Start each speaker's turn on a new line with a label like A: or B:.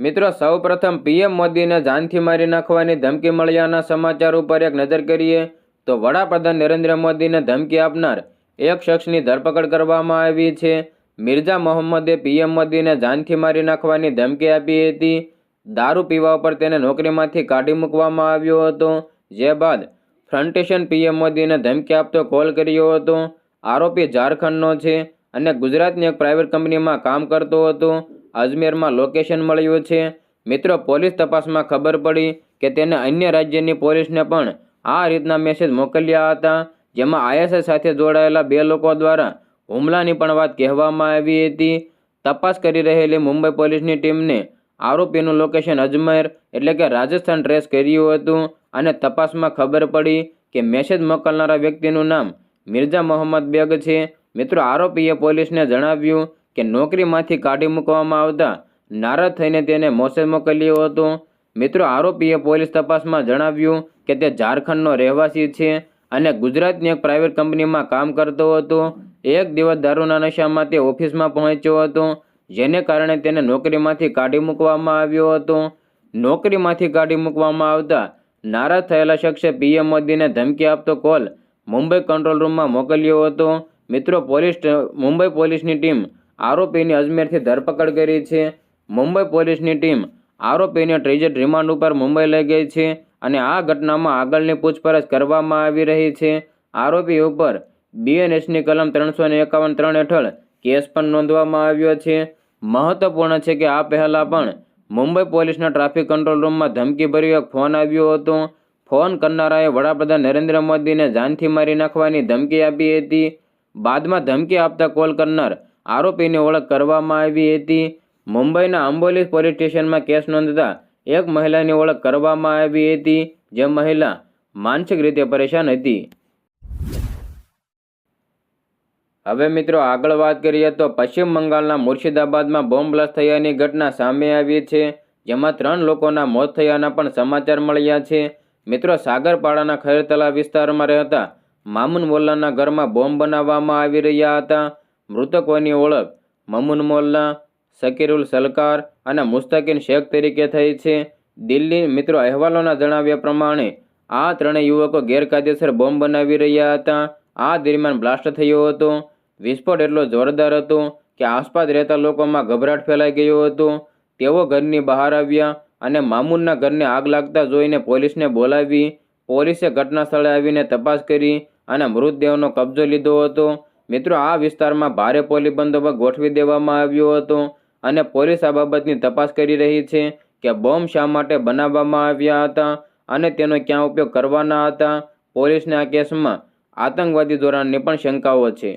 A: મિત્રો, સૌપ્રથમ પીએમ મોદીને જાનથી મારી નાખવાની ધમકી મળ્યાના સમાચાર ઉપર એક નજર કરીએ તો વડાપ્રધાન નરેન્દ્ર મોદીને ધમકી આપનાર એક શખ્સની ધરપકડ કરવામાં આવી છે. મિર્ઝા મોહમ્મદે પીએમ મોદીને જાનથી મારી નાખવાની ધમકી આપી હતી. દારૂ પીવા ઉપર તેને નોકરીમાંથી કાઢી મૂકવામાં આવ્યો હતો. જે બાદ ફ્રન્ટેશન પીએમ મોદીને ધમકી આપતો કોલ કર્યો હતો. આરોપી ઝારખંડનો છે અને ગુજરાતની એક પ્રાઇવેટ કંપનીમાં કામ કરતો હતો. અજમેરમાં લોકેશન મળ્યું છે. મિત્રો, પોલીસ તપાસમાં ખબર પડી કે તેને અન્ય રાજ્યની પોલીસને પણ આ રીતના મેસેજ મોકલ્યા હતા, જેમાં આઈએસઆઈ સાથે જોડાયેલા બે લોકો દ્વારા હુમલાની પણ વાત કહેવામાં આવી હતી. તપાસ કરી રહેલી મુંબઈ પોલીસની ટીમને આરોપીનું લોકેશન અજમેર એટલે કે રાજસ્થાન ટ્રેસ કર્યું હતું અને તપાસમાં ખબર પડી કે મેસેજ મોકલનારા વ્યક્તિનું નામ મિર્ઝા મોહમ્મદ બેગ છે. મિત્રો, આરોપીએ પોલીસને જણાવ્યું કે નોકરીમાંથી કાઢી મૂકવામાં આવતા નારાજ થઈને તેને મોસે મોકલ્યો હતો. મિત્રો, આરોપીએ પોલીસ તપાસમાં જણાવ્યું કે તે ઝારખંડનો રહેવાસી છે અને ગુજરાતની એક પ્રાઇવેટ કંપનીમાં કામ કરતો હતો. એક દિવસ દારૂના નશામાં તે ઓફિસમાં પહોંચ્યો હતો, જેને કારણે તેને નોકરીમાંથી કાઢી મૂકવામાં આવ્યો હતો. નોકરીમાંથી કાઢી મૂકવામાં આવતા નારાજ થયેલા શખ્સે પીએમ મોદીને ધમકી આપતો કોલ મુંબઈ કંટ્રોલ રૂમમાં મોકલ્યો હતો. મિત્રો, પોલીસ મુંબઈ પોલીસની ટીમ આરોપીની અજમેરથી ધરપકડ કરી છે. મુંબઈ પોલીસની ટીમ આરોપીને ટ્રેજર રિમાન્ડ ઉપર મુંબઈ લઈ ગઈ છે અને આ ઘટનામાં આગળની પૂછપરછ કરવામાં આવી રહી છે. આરોપી ઉપર બીએનએસની કલમ ત્રણસો ને એકાવન ત્રણ હેઠળ કેસ પણ નોંધવામાં આવ્યો છે. મહત્વપૂર્ણ છે કે આ પહેલાં પણ મુંબઈ પોલીસના ટ્રાફિક કંટ્રોલ રૂમમાં ધમકીભર્યો એક ફોન આવ્યો હતો. ફોન કરનારાએ વડાપ્રધાન નરેન્દ્ર મોદીને જાનથી મારી નાખવાની ધમકી આપી હતી. બાદમાં ધમકી આપતા કોલ કરનાર આરોપીની ઓળખ કરવામાં આવી હતી. મુંબઈના અંબોલી પોલીસ સ્ટેશનમાં કેસ નોંધતા એક મહિલાની ઓળખ કરવામાં આવી હતી, જે મહિલા માનસિક રીતે પરેશાન હતી. હવે મિત્રો આગળ વાત કરીએ તો પશ્ચિમ બંગાળના મુર્શિદાબાદમાં બોમ્બ બ્લાસ્ટ થયાની ઘટના સામે આવી છે, જેમાં ત્રણ લોકોના મોત થયાના પણ સમાચાર મળ્યા છે. મિત્રો સાગરપાડાના ખૈરતલા વિસ્તારમાં રહેતા મામુન મોલ્લાના ઘરમાં બોમ્બ બનાવવામાં આવી રહ્યા હતા. મૃતકોની ઓળખ મમુન મોલ્લા શકીરુલ સલકાર અને મુસ્તકીન શેખ તરીકે થઈ છે. દિલ્હી મિત્રો અહેવાલોના જણાવ્યા પ્રમાણે, આ ત્રણેય યુવકો ગેરકાયદેસર બોમ્બ બનાવી રહ્યા હતા. આ દરમિયાન બ્લાસ્ટ થયો હતો. વિસ્ફોટ એટલો જોરદાર હતો કે આસપાસ રહેતા લોકોમાં ગભરાટ ફેલાઈ ગયો હતો. તેઓ ઘરની બહાર આવ્યા અને મામૂનના ઘરને આગ લાગતા જોઈને પોલીસને બોલાવી, પોલીસે ઘટના સ્થળે આવીને તપાસ કરી અને મૃતદેહનો કબજો લીધો હતો. મિત્રો, આ વિસ્તારમાં ભારે પોલીસ બંદોબસ્ત ગોઠવી દેવામાં આવ્યો હતો અને પોલીસ આ બાબતની તપાસ કરી રહી છે કે બોમ્બ શા માટે બનાવવામાં આવ્યા હતા અને તેનો ક્યાં ઉપયોગ કરવાના હતા. પોલીસને આ કેસમાં આતંકવાદી ધોરણની પણ શંકાઓ છે.